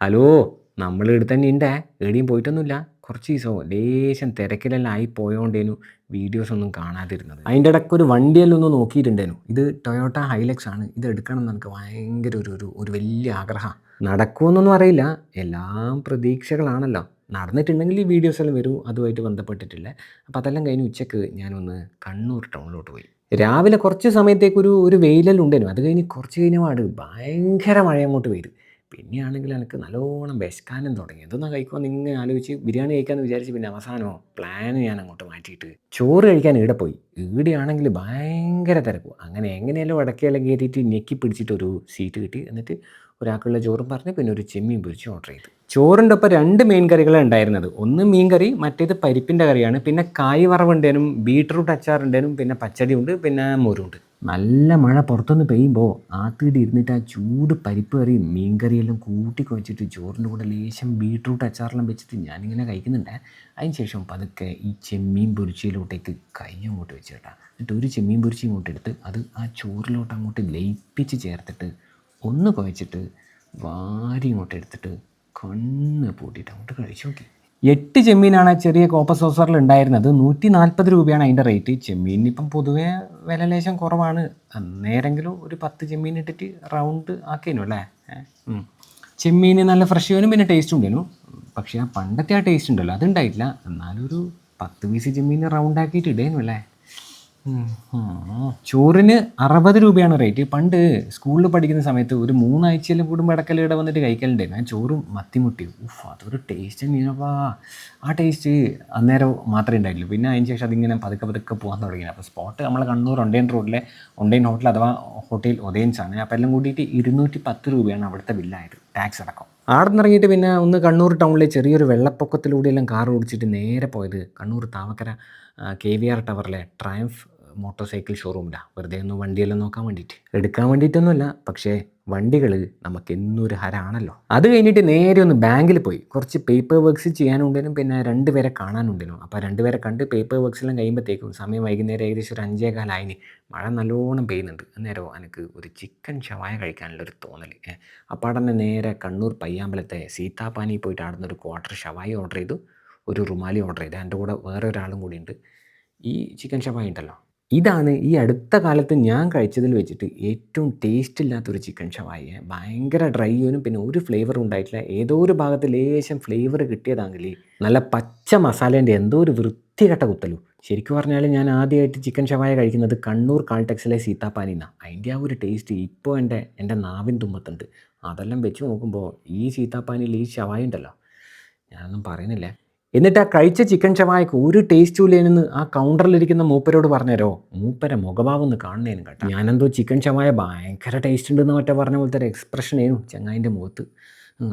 Hello നമ്മൾ ഇവിടെ തന്നെ ഉണ്ട്. എവിടെയും പോയിട്ടൊന്നുമില്ല. കുറച്ച് ദിവസമോ ലേശം തിരക്കിലെല്ലാം ആയി പോയോണ്ടേനു വീഡിയോസ് ഒന്നും കാണാതിരുന്നത്. അതിന്റെ ഇടയ്ക്ക് ഒരു വണ്ടിയെല്ലാം ഒന്ന് നോക്കിയിട്ടുണ്ടേനു. ഇത് ടൊയോട്ട ഹൈലക്സ് ആണ്. ഇത് എടുക്കണം എന്ന് എനിക്ക് ഭയങ്കര ഒരു ഒരു ഒരു വലിയ ആഗ്രഹമാണ്. നടക്കുമെന്നൊന്നും അറിയില്ല. എല്ലാം പ്രതീക്ഷകളാണല്ലോ. നടന്നിട്ടുണ്ടെങ്കിൽ ഈ വീഡിയോസ് എല്ലാം വരും. അതുമായിട്ട് ബന്ധപ്പെട്ടിട്ടില്ല. അപ്പോൾ അതെല്ലാം കഴിഞ്ഞ് ഉച്ചയ്ക്ക് ഞാനൊന്ന് കണ്ണൂർ ടൗണിലോട്ട് പോയി. രാവിലെ കുറച്ച് സമയത്തേക്കൊരു ഒരു വെയിലെല്ലാം ഉണ്ടായിരുന്നു അത് കഴിഞ്ഞ് കുറച്ച് കഴിഞ്ഞ പാട് ഭയങ്കര മഴ അങ്ങോട്ട് പെയ്തു. പിന്നെയാണെങ്കിൽ എനിക്ക് നല്ലോണം വിശക്കാനും തുടങ്ങി. എന്തൊന്നാ കഴിക്കുമെന്ന് ഇങ്ങനെ ആലോചിച്ച് ബിരിയാണി കഴിക്കാമെന്ന് വിചാരിച്ച് പിന്നെ അവസാനമോ പ്ലാൻ ഞാൻ അങ്ങോട്ട് മാറ്റിയിട്ട് ചോറ് കഴിക്കാൻ ഈടെ പോയി. ഈടെയാണെങ്കിൽ ഭയങ്കര തിരക്കും. അങ്ങനെ എങ്ങനെയല്ലോ വടക്കെല്ലാം കയറ്റിയിട്ട് ഞെക്കി പിടിച്ചിട്ട് ഒരു സീറ്റ് കിട്ടി. എന്നിട്ട് ഒരാൾക്കുള്ള ചോറും പറഞ്ഞ് പിന്നെ ഒരു ചെമ്മീൻ പൊരിച്ച് ഓർഡർ ചെയ്തു. ചോറിന്റെ ഒപ്പം രണ്ട് മീൻ കറികളാണ് ഉണ്ടായിരുന്നത്. ഒന്ന് മീൻ കറി മറ്റേത് പരിപ്പിന്റെ കറിയാണ്. പിന്നെ കായ് വറവുണ്ടേനും ബീട്രൂട്ട് അച്ചാറുണ്ടേനും പിന്നെ പച്ചടി ഉണ്ട് പിന്നെ മോരുണ്ട്. നല്ല മഴ പുറത്തുനിന്ന് പെയ്യുമ്പോൾ ആത്തിയിട്ട് ഇരുന്നിട്ട് ആ ചൂട് പരിപ്പ് കറിയും മീൻകറിയെല്ലാം കൂട്ടി കുഴച്ചിട്ട് ചോറിന്റെ കൂടെ ലേശം ബീട്രൂട്ട് അച്ചാറെല്ലാം വെച്ചിട്ട് ഞാനിങ്ങനെ കഴിക്കുന്നുണ്ട്. അതിന് ശേഷം പതുക്കെ ഈ ചെമ്മീൻ പൊരിച്ചയിലോട്ടേക്ക് കൈ അങ്ങോട്ട് വെച്ചേട്ടാ എന്നിട്ട് ഒരു ചെമ്മീൻ പൊരിച്ച ഇങ്ങോട്ട് എടുത്ത് അത് ആ ചോറിലോട്ട് അങ്ങോട്ട് ലയിപ്പിച്ച് ചേർത്തിട്ട് ഒന്ന് കുഴച്ചിട്ട് വാരി ഇങ്ങോട്ട് എടുത്തിട്ട് കണ്ണ് പൂട്ടിയിട്ട് അങ്ങോട്ട് കഴിച്ചു നോക്കി. എട്ട് ചെമ്മീനാണ് ചെറിയ കോപ്പർ സോസറിൽ ഉണ്ടായിരുന്നത്. നൂറ്റി നാൽപ്പത് രൂപയാണ് അതിന്റെ റേറ്റ് ചെമ്മീനിപ്പം പൊതുവേ വില ലേശം കുറവാണ്. അന്നേരെങ്കിലും ഒരു പത്ത് ചെമ്മീൻ ഇട്ടിട്ട് റൗണ്ട് ആക്കിയനു അല്ലേ? ചെമ്മീൻ നല്ല ഫ്രഷ് വേനും പിന്നെ ടേസ്റ്റ് ഉണ്ടേനു പക്ഷേ ആ പണ്ടത്തെ ആ ടേസ്റ്റ് ഉണ്ടല്ലോ അതുണ്ടായിട്ടില്ല എന്നാലും ഒരു പത്ത് പീസ് ചെമ്മീൻ റൗണ്ട് ആക്കിയിട്ട് ഇടേനു അല്ലേ. ചോറിന് അറുപത് രൂപയാണ് റേറ്റ്. പണ്ട് സ്കൂളിൽ പഠിക്കുന്ന സമയത്ത് ഒരു മൂന്നാഴ്ചയിൽ കൂടുമ്പോൾ ഇടക്കൽ വന്നിട്ട് കഴിക്കലുണ്ടായിരുന്നു ഞാൻ ചോറും മത്തിമുട്ടി ഉഫ് അതൊരു ടേസ്റ്റ് തന്നെയാപ്പാ ആ ടേസ്റ്റ് അന്നേരം മാത്രമേ ഉണ്ടായിട്ടുള്ളൂ. പിന്നെ അതിന് ശേഷം അതിങ്ങനെ പതുക്കെ പതുക്കെ പോകാൻ തുടങ്ങി. അപ്പോൾ സ്പോട്ട് നമ്മൾ കണ്ണൂർ ഒണ്ടേൻ റോഡിലെ ഒണ്ടേൻ ഹോട്ടൽ അഥവാ ഹോട്ടൽ ഒതേൻസ് ആണ്. അപ്പോൾ എല്ലാം കൂട്ടിയിട്ട് ഇരുന്നൂറ്റി പത്ത് രൂപയാണ് അവിടുത്തെ ബില്ലായത് ടാക്സ് അടക്കം. നിന്ന് ഇറങ്ങിയിട്ട് പിന്നെ ഒന്ന് കണ്ണൂർ ടൗണിലെ ചെറിയൊരു വെള്ളപ്പൊക്കത്തിലൂടെയെല്ലാം കാർ ഓടിച്ചിട്ട് നേരെ പോയത് Kannur Thamakkara K V R ടവറിലെ triumph motorcycle ഷോറൂമിലാണ് വെറുതെ ഒന്ന് വണ്ടിയെല്ലാം നോക്കാൻ വേണ്ടിയിട്ട്. എടുക്കാൻ വേണ്ടിയിട്ടൊന്നുമല്ല പക്ഷേ വണ്ടികൾ നമുക്ക് എന്നും ഒരു ഹരാണല്ലോ. അത് കഴിഞ്ഞിട്ട് നേരെ ഒന്ന് ബാങ്കിൽ പോയി. കുറച്ച് പേപ്പർ വർക്ക്സ് ചെയ്യാനുണ്ടേനും പിന്നെ രണ്ടുപേരെ കാണാനുണ്ടേനും അപ്പോൾ രണ്ടുപേരെ കണ്ട് പേപ്പർ വർക്ക്സ് എല്ലാം കഴിയുമ്പോഴത്തേക്കും സമയം വൈകുന്നേരം ഏകദേശം ഒരു അഞ്ചേ കാലായിന് മഴ നല്ലോണം പെയ്യുന്നുണ്ട്. അന്നേരം എനിക്ക് ഒരു ചിക്കൻ ഷവായ കഴിക്കാനുള്ളൊരു തോന്നൽ അപ്പോൾ അവിടെ നേരെ കണ്ണൂർ പയ്യാമ്പലത്തെ സീതാപാനി പോയിട്ട് അവിടെ നിന്ന് ഒരു ക്വാർട്ടർ ഷവായി ഓർഡർ ചെയ്തു. ഒരു റുമാലി ഓർഡർ ചെയ്തു. എന്റെ കൂടെ വേറെ ഒരാളും കൂടിയുണ്ട്. ഈ ചിക്കൻ ഷവായി ഉണ്ടല്ലോ. ഇതാണ് ഈ അടുത്ത കാലത്ത് ഞാൻ കഴിച്ചതിൽ വെച്ചിട്ട് ഏറ്റവും ടേസ്റ്റ് ഇല്ലാത്തൊരു ചിക്കൻ ഷവായ ഭയങ്കര ഡ്രൈയും പിന്നെ ഒരു ഫ്ലേവറും ഉണ്ടായിട്ടില്ല. ഏതോ ഒരു ഭാഗത്ത് ലേശം ഫ്ലേവർ കിട്ടിയതാണെങ്കിൽ നല്ല പച്ച മസാലേന്റെ എന്തോ ഒരു വൃത്തികെട്ട കുത്തലു. ശരിക്കും പറഞ്ഞാൽ ഞാൻ ആദ്യമായിട്ട് ചിക്കൻ ഷവായ കഴിക്കുന്നത് കണ്ണൂർ കാൾടെക്സിലെ സീതാപ്പാനിന്നാണ് അതിന്റെ ആ ഒരു ടേസ്റ്റ് ഇപ്പോൾ എന്റെ എന്റെ നാവിൻ തുമ്പത്തുണ്ട്. അതെല്ലാം വെച്ച് നോക്കുമ്പോൾ ഈ സീതാപ്പാനിയിൽ ഈ ഷവായ ഉണ്ടല്ലോ. ഞാനൊന്നും പറയുന്നില്ല. എന്നിട്ട് ആ കഴിച്ച ചിക്കൻ ഷവായക്ക് ഒരു ടേസ്റ്റും ഇല്ലേനെന്ന് ആ കൗണ്ടറിലിരിക്കുന്ന മൂപ്പരോട് പറഞ്ഞുതരോ മൂപ്പരെ മുഖഭാവം ഒന്ന് കാണുന്നതിനും കേട്ടോ. ഞാനെന്തോ ചിക്കൻ ഷവായ ഭയങ്കര ടേസ്റ്റ് ഉണ്ടെന്ന് മറ്റേ പറഞ്ഞ പോലത്തെ ഒരു ആയിരുന്നു ചങ്ങായിന്റെ മുഖത്ത്.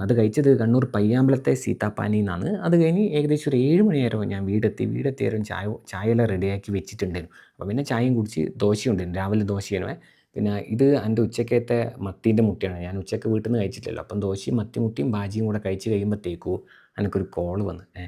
അത് കഴിച്ചത് കണ്ണൂർ പയ്യാമ്പലത്തെ സീതാപ്പാനി എന്നാണ്. അത് കഴിഞ്ഞ് ഏകദേശം ഒരു ഏഴ് മണിയായിരുന്നു ഞാൻ വീടെത്തി. വീടെത്തിയാലും ചായ ചായയെല്ലാം റെഡിയാക്കി വെച്ചിട്ടുണ്ടായിരുന്നു. അപ്പോൾ പിന്നെ ചായയും കുടിച്ച് ദോശയുണ്ടായിരുന്നു രാവിലെ ദോശയാണ് പിന്നെ ഇത് എന്റെ ഉച്ചക്കത്തെ മത്തീന്റെ മുട്ടയാണ്. ഞാൻ ഉച്ചയ്ക്ക് വീട്ടിൽ നിന്ന് കഴിച്ചിട്ടില്ലല്ലോ. അപ്പം ദോശയും മത്തി മുട്ടിയും ബാജിയും കൂടെ കഴിച്ച് കഴിയുമ്പോഴത്തേക്കും എനിക്കൊരു കോൾ വന്ന്. ഏ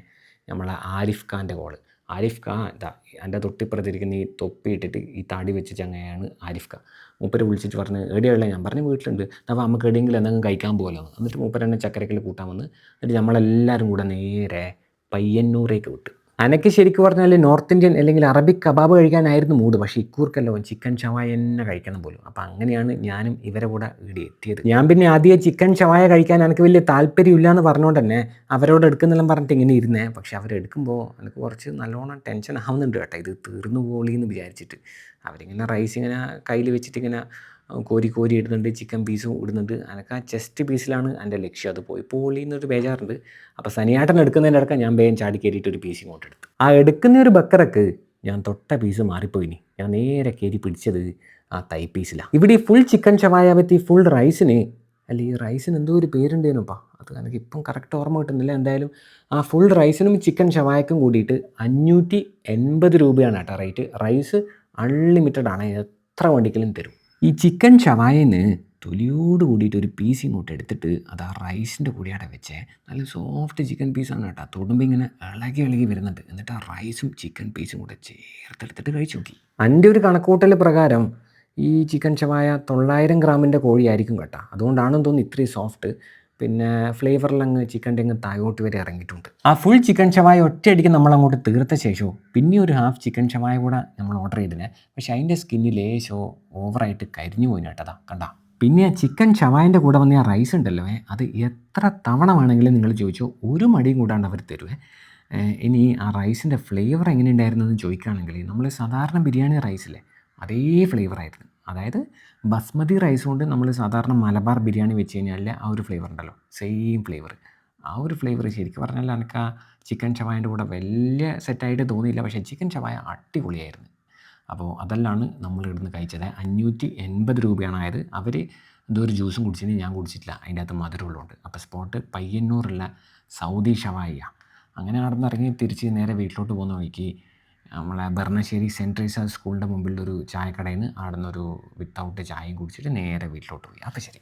നമ്മളെ ആരിഫ് ഖാന്റെ കോൾ ആരിഫ് ഖാൻ ഇതാ എന്റെ തൊട്ടിപ്പുറത്തിരിക്കുന്ന ഈ തൊപ്പി ഇട്ടിട്ട് ഈ താടി വെച്ച ചങ്ങയാണ് ആരിഫ് ഖാൻ. മൂപ്പര് വിളിച്ചിട്ട് പറഞ്ഞ് എവിടെയുള്ള ഞാൻ പറഞ്ഞു വീട്ടിലുണ്ട്. അപ്പോൾ നമുക്ക് എവിടെയെങ്കിലും എന്തെങ്കിലും കഴിക്കാൻ പോകലോ എന്നിട്ട് മൂപ്പര് എന്നെ ചക്കരക്കിൽ കൂട്ടാൻ വന്ന് എന്നിട്ട് നമ്മളെല്ലാവരും കൂടെ നേരെ പയ്യന്നൂരേക്ക് വിട്ടു. അനക്ക് ശരിക്കും പറഞ്ഞാൽ നോർത്ത് ഇന്ത്യൻ അല്ലെങ്കിൽ അറബിക് കബാബ് കഴിക്കാനായിരുന്നു മൂഡ്. പക്ഷേ ഇക്കൂർക്കല്ലോ ചിക്കൻ ഷവായ തന്നെ കഴിക്കണം പോലും. അപ്പോൾ അങ്ങനെയാണ് ഞാനും ഇവരെ കൂടെ ഇവിടെ എത്തിയത്. ഞാൻ പിന്നെ ആദ്യം ചിക്കൻ ഷവായ കഴിക്കാൻ എനിക്ക് വലിയ താല്പര്യമില്ല എന്ന് പറഞ്ഞുകൊണ്ട് തന്നെ അവരോട് എടുക്കുന്നെല്ലാം പറഞ്ഞിട്ട് ഇങ്ങനെ ഇരുന്നേ. പക്ഷേ അവരെടുക്കുമ്പോൾ എനിക്ക് കുറച്ച് നല്ലോണം ടെൻഷൻ ആവുന്നുണ്ട് കേട്ടോ. ഇത് തീർന്നു പോളി എന്ന് വിചാരിച്ചിട്ട്. അവരിങ്ങനെ റൈസ് ഇങ്ങനെ കയ്യിൽ വെച്ചിട്ട് ഇങ്ങനെ കോരി കോരി ഇടുന്നുണ്ട് ചിക്കൻ പീസും ഇടുന്നുണ്ട്. എനിക്ക് ആ ചെസ്റ്റ് പീസിലാണ് എന്റെ ലക്ഷ്യം. അത് പോയി. പോളി എന്നൊരു ബേജാറുണ്ട്. അപ്പോൾ സനിയാട്ടൻ എടുക്കുന്നതിന്റെ ഇടയ്ക്ക് ഞാൻ വേഗം ചാടി കയറിയിട്ട് ഒരു പീസ് ഇങ്ങോട്ട് എടുത്തു. ആ എടുക്കുന്ന ഒരു ബക്കറക്ക് ഞാൻ തൊട്ട പീസ് മാറിപ്പോയിനി ഞാൻ നേരെ കയറി പിടിച്ചത് ആ തൈ പീസിലാണ് ഇവിടെ ഈ ഫുൾ ചിക്കൻ ഷവായ പറ്റി ഫുൾ റൈസിന് അല്ല ഈ റൈസിന് എന്തോ ഒരു പേരുണ്ടേനുപ്പാ അത് എനിക്ക് ഇപ്പം കറക്റ്റ് ഓർമ്മ കിട്ടുന്നില്ല. എന്തായാലും ആ ഫുൾ റൈസിനും ചിക്കൻ ഷവായക്കും കൂടിയിട്ട് അഞ്ഞൂറ്റി എൺപത് രൂപയാണ് കേട്ടോ റേറ്റ് റൈസ് അൺലിമിറ്റഡ് ആണ്. എത്ര വണ്ടിക്കലും തരും. ഈ ചിക്കൻ ഷവായന് തൊലിയോട് കൂടിയിട്ട് ഒരു പീസ് ഇങ്ങോട്ട് എടുത്തിട്ട് അത് ആ റൈസിന്റെ കൂടെ അവിടെ വെച്ചേ. നല്ല സോഫ്റ്റ് ചിക്കൻ പീസാണ് കേട്ടോ. തൊടുമ്പോൾ ഇങ്ങനെ ഇളകി ഇളകി വരുന്നുണ്ട്. എന്നിട്ട് ആ റൈസും ചിക്കൻ പീസും കൂടെ ചേർത്തെടുത്തിട്ട് കഴിച്ചു നോക്കി. എന്റെ ഒരു കണക്കൂട്ടൽ പ്രകാരം ഈ ചിക്കൻ ഷവായ തൊള്ളായിരം ഗ്രാമിന്റെ കോഴിയായിരിക്കും കേട്ടോ. അതുകൊണ്ടാണെന്ന് തോന്നുന്നു ഇത്രയും സോഫ്റ്റ് പിന്നെ ഫ്ലേവറിൽ ഫ്ലേവറിലങ്ങ് ചിക്കന്റെ അങ്ങ് താഴോട്ട് വരെ ഇറങ്ങിയിട്ടുണ്ട്. ആ ഫുൾ ചിക്കൻ ഷവായ ഒറ്റയടിക്ക് നമ്മളങ്ങോട്ട് തീർത്ത ശേഷവും പിന്നെ ഒരു ഹാഫ് ചിക്കൻ ഷവായ കൂടെ നമ്മൾ ഓർഡർ ചെയ്തിനെ. പക്ഷേ അതിന്റെ സ്കിന്നിൽ ലേശോ ഓവറായിട്ട് കരിഞ്ഞു പോയി കേട്ടതാ കണ്ടാ. പിന്നെ ചിക്കൻ ഷവായന്റെ കൂടെ വന്ന ആ റൈസ് ഉണ്ടല്ലോ അത് എത്ര തവണ വേണമെങ്കിലും നിങ്ങൾ ചോദിച്ചോ ഒരു മടിയും കൂടാണ്ട് അവർ തരുവേ. ഇനി ആ റൈസിന്റെ ഫ്ലേവർ എങ്ങനെ ഉണ്ടായിരുന്നു എന്ന് ചോദിക്കുകയാണെങ്കിൽ നമ്മൾ സാധാരണ ബിരിയാണി റൈസില്ലേ അതേ ഫ്ലേവർ ആയിരുന്നു. അതായത് ബസ്മതി റൈസ് കൊണ്ട് നമ്മൾ സാധാരണ മലബാർ ബിരിയാണി വെച്ച് കഴിഞ്ഞാൽ ആ ഒരു ഫ്ലേവർ ഉണ്ടല്ലോ. സെയിം ഫ്ലേവർ ആ ഒരു ഫ്ലേവർ ശരിക്കും പറഞ്ഞാൽ എനിക്ക് ആ ചിക്കൻ ഷവായന്റെ കൂടെ വലിയ സെറ്റായിട്ട് തോന്നിയില്ല. പക്ഷേ ചിക്കൻ ഷവായ അടിപൊളിയായിരുന്നു. അപ്പോൾ അതെല്ലാം നമ്മൾ ഇവിടുന്ന് കഴിച്ചത്. അഞ്ഞൂറ്റി എൺപത് രൂപയാണ് ആയത്. അവർ ഒരു ജ്യൂസും കുടിച്ചിന് ഞാൻ കുടിച്ചിട്ടില്ല. അതിന്റെ അകത്ത് മധുരമുള്ളതുകൊണ്ട്. അപ്പോൾ സ്പോട്ട് പയ്യന്നൂറുള്ള സൗദി ഷവായ. അങ്ങനെ നടന്നിറങ്ങി തിരിച്ച് നേരെ വീട്ടിലോട്ട് പോകുന്ന വഴിക്ക് നമ്മളെ ബർണശ്ശേരി സെന്റ് റീസ സ്കൂളിന്റെ മുമ്പിലൊരു ചായക്കടയിൽ നിന്ന് അവിടെ നിന്നൊരു വിത്തൗട്ട് ചായയും കുടിച്ചിട്ട് നേരെ വീട്ടിലോട്ട് പോയി. അപ്പോൾ ശരി.